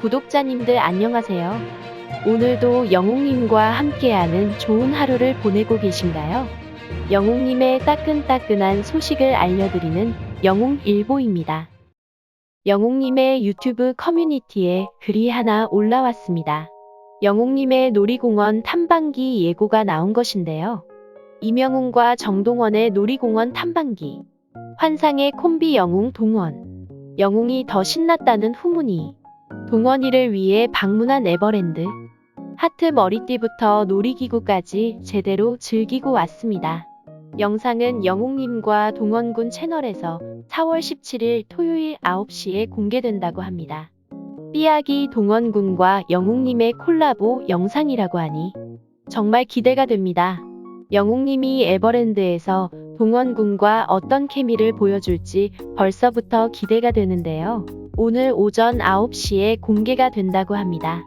구독자님들 안녕하세요. 오늘도 영웅님과 함께하는 좋은 하루를 보내고 계신가요? 영웅님의 따끈따끈한 소식을 알려드리는 영웅일보입니다. 영웅님의 유튜브 커뮤니티에 글이 하나 올라왔습니다. 영웅님의 놀이공원 탐방기 예고가 나온 것인데요. 이명웅과 정동원의 놀이공원 탐방기. 환상의 콤비 영웅 동원. 영웅이 더 신났다는 후문이. 동원이를 위해 방문한 에버랜드. 하트 머리띠부터 놀이기구까지 제대로 즐기고 왔습니다. 영상은 영웅님과 동원군 채널에서 4월 17일 토요일 9시에 공개된다고 합니다. 삐약이 동원군과 영웅님의 콜라보 영상이라고 하니 정말 기대가 됩니다. 영웅님이 에버랜드에서 동원군과 어떤 케미를 보여줄지 벌써부터 기대가 되는데요. 오늘 오전 9시에 공개가 된다고 합니다.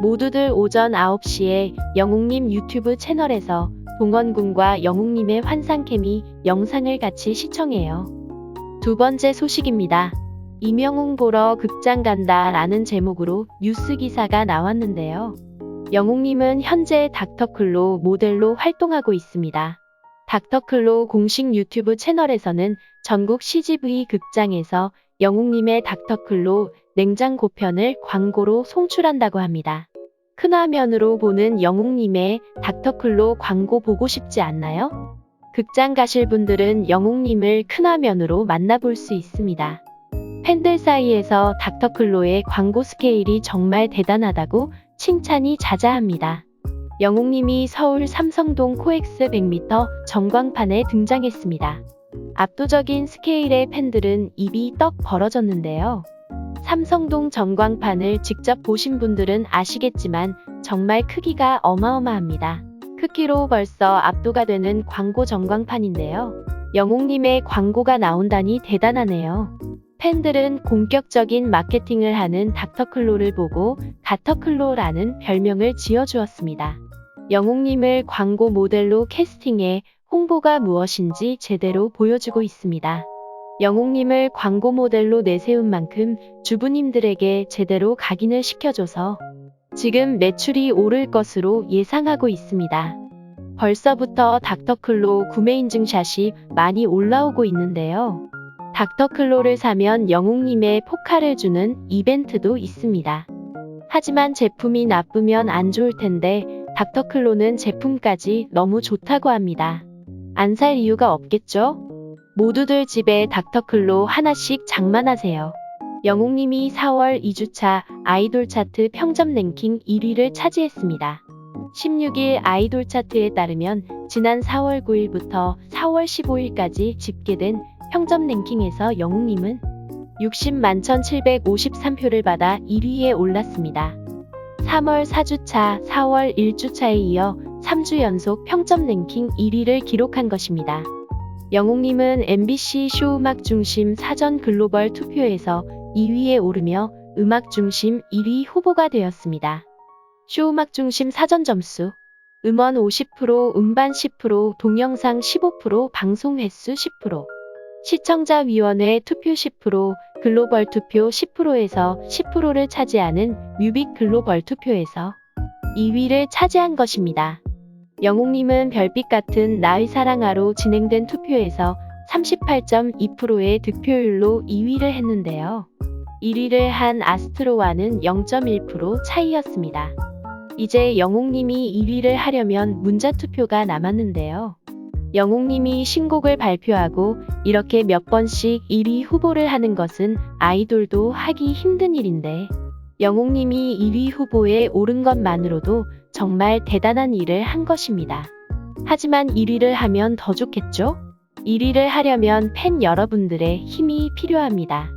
모두들 오전 9시에 영웅님 유튜브 채널에서 동원군과 영웅님의 환상 케미 영상을 같이 시청해요. 두 번째 소식입니다. 이명웅 보러 극장 간다 라는 제목으로 뉴스 기사가 나왔는데요. 영웅님은 현재 닥터클로 모델로 활동하고 있습니다. 닥터클로 공식 유튜브 채널에서는 전국 CGV 극장에서 영웅님의 닥터클로 냉장고 편을 광고로 송출한다고 합니다. 큰 화면으로 보는 영웅님의 닥터클로 광고 보고 싶지 않나요? 극장 가실 분들은 영웅님을 큰 화면으로 만나볼 수 있습니다. 팬들 사이에서 닥터클로의 광고 스케일이 정말 대단하다고 칭찬이 자자합니다. 영웅님이 서울 삼성동 코엑스 100m 전광판에 등장했습니다. 압도적인 스케일의 팬들은 입이 떡 벌어졌는데요. 삼성동 전광판을 직접 보신 분들은 아시겠지만 정말 크기가 어마어마합니다. 크기로 벌써 압도가 되는 광고 전광판인데요. 영웅님의 광고가 나온다니 대단하네요. 팬들은 본격적인 마케팅을 하는 닥터클로를 보고 가터클로라는 별명을 지어주었습니다. 영웅님을 광고 모델로 캐스팅해 홍보가 무엇인지 제대로 보여주고 있습니다. 영웅님을 광고 모델로 내세운 만큼 주부님들에게 제대로 각인을 시켜줘서 지금 매출이 오를 것으로 예상하고 있습니다. 벌써부터 닥터클로 구매 인증샷이 많이 올라오고 있는데요. 닥터클로를 사면 영웅님의 포카를 주는 이벤트도 있습니다. 하지만 제품이 나쁘면 안 좋을 텐데 닥터클로는 제품까지 너무 좋다고 합니다. 안 살 이유가 없겠죠? 모두들 집에 닥터클로 하나씩 장만하세요. 영웅님이 4월 2주차 아이돌 차트 평점 랭킹 1위를 차지했습니다. 16일 아이돌 차트에 따르면 지난 4월 9일부터 4월 15일까지 집계된 평점 랭킹에서 영웅님은 60만 1753표를 받아 1위에 올랐습니다. 3월 4주차, 4월 1주차에 이어 3주 연속 평점 랭킹 1위를 기록한 것입니다. 영웅님은 MBC 쇼 음악 중심 사전 글로벌 투표에서 2위에 오르며 음악 중심 1위 후보가 되었습니다. 쇼 음악 중심 사전 점수 음원 50%, 음반 10%, 동영상 15%, 방송 횟수 10%, 시청자위원회 투표 10%, 글로벌 투표 10%에서 10%를 차지하는 뮤빅 글로벌 투표에서 2위를 차지한 것입니다. 영웅님은 별빛 같은 나의 사랑아로 진행된 투표에서 38.2%의 득표율로 2위를 했는데요. 1위를 한 아스트로와는 0.1% 차이였습니다. 이제 영웅님이 1위를 하려면 문자 투표가 남았는데요. 영웅님이 신곡을 발표하고 이렇게 몇 번씩 1위 후보를 하는 것은 아이돌도 하기 힘든 일인데 영웅님이 1위 후보에 오른 것만으로도 정말 대단한 일을 한 것입니다. 하지만 1위를 하면 더 좋겠죠? 1위를 하려면 팬 여러분들의 힘이 필요합니다.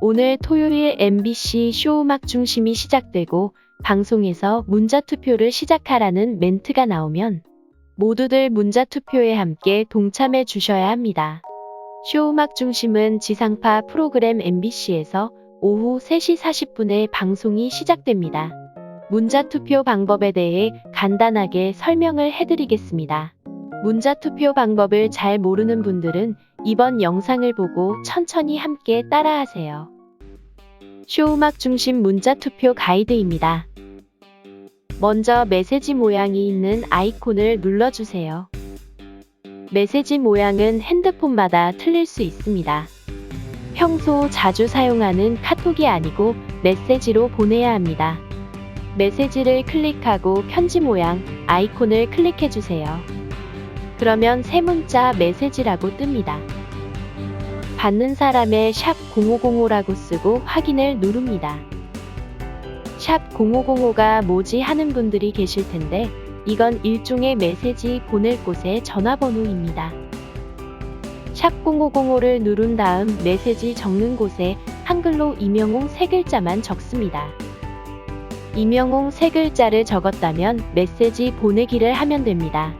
오늘 토요일 MBC 쇼 음악 중심이 시작되고 방송에서 문자 투표를 시작하라는 멘트가 나오면 모두들 문자 투표에 함께 동참해 주셔야 합니다. 쇼음악 중심은 지상파 프로그램 MBC에서 오후 3시 40분에 방송이 시작됩니다. 문자 투표 방법에 대해 간단하게 설명을 해드리겠습니다. 문자 투표 방법을 잘 모르는 분들은 이번 영상을 보고 천천히 함께 따라하세요. 쇼음악 중심 문자 투표 가이드입니다. 먼저 메시지 모양이 있는 아이콘을 눌러주세요. 메시지 모양은 핸드폰마다 틀릴 수 있습니다. 평소 자주 사용하는 카톡이 아니고 메시지로 보내야 합니다. 메시지를 클릭하고 편지 모양 아이콘을 클릭해주세요. 그러면 새 문자 메시지라고 뜹니다. 받는 사람의 샵 0505라고 쓰고 확인을 누릅니다. 샵 0505가 뭐지 하는 분들이 계실 텐데 이건 일종의 메시지 보낼 곳의 전화번호입니다. 샵 0505를 누른 다음 메시지 적는 곳에 한글로 이명홍 세 글자만 적습니다. 이명홍 세 글자를 적었다면 메시지 보내기를 하면 됩니다.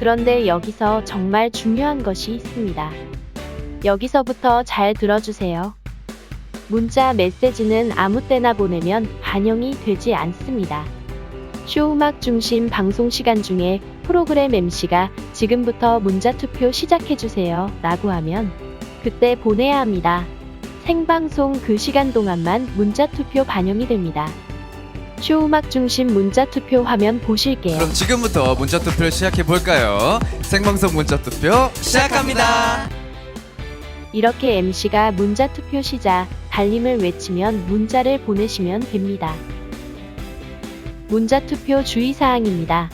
그런데 여기서 정말 중요한 것이 있습니다. 여기서부터 잘 들어주세요. 문자 메시지는 아무 때나 보내면 반영이 되지 않습니다. 쇼음악 중심 방송 시간 중에 프로그램 MC가 지금부터 문자 투표 시작해주세요 라고 하면 그때 보내야 합니다. 생방송 그 시간 동안만 문자 투표 반영이 됩니다. 쇼음악 중심 문자 투표 화면 보실게요. 그럼 지금부터 문자 투표를 시작해 볼까요? 생방송 문자 투표 시작합니다. 이렇게 MC가 문자 투표 시작, 달림을 외치면 문자를 보내시면 됩니다. 문자 투표 주의사항입니다.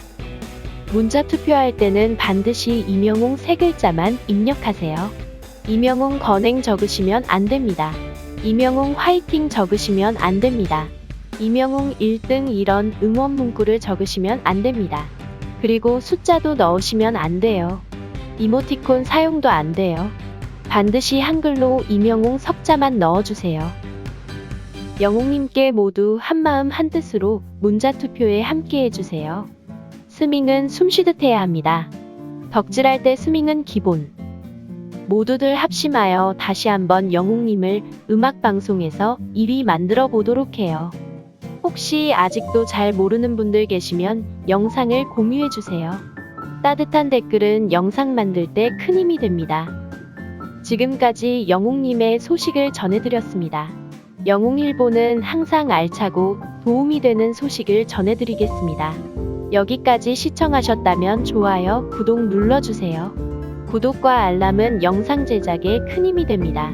문자 투표할 때는 반드시 이명홍 세 글자만 입력하세요. 이명홍 건행 적으시면 안 됩니다. 이명홍 화이팅 적으시면 안 됩니다. 이명홍 1등 이런 응원 문구를 적으시면 안 됩니다. 그리고 숫자도 넣으시면 안 돼요. 이모티콘 사용도 안 돼요. 반드시 한글로 이명홍 석자만 넣어주세요. 영웅님께 모두 한마음 한뜻으로 문자 투표에 함께 해주세요. 스밍은 숨쉬듯 해야 합니다. 덕질할 때 스밍은 기본. 모두들 합심하여 다시 한번 영웅님을 음악방송에서 1위 만들어 보도록 해요. 혹시 아직도 잘 모르는 분들 계시면 영상을 공유해주세요. 따뜻한 댓글은 영상 만들 때 큰 힘이 됩니다. 지금까지 영웅님의 소식을 전해드렸습니다. 영웅일보는 항상 알차고 도움이 되는 소식을 전해드리겠습니다. 여기까지 시청하셨다면 좋아요, 구독 눌러주세요. 구독과 알람은 영상 제작에 큰 힘이 됩니다.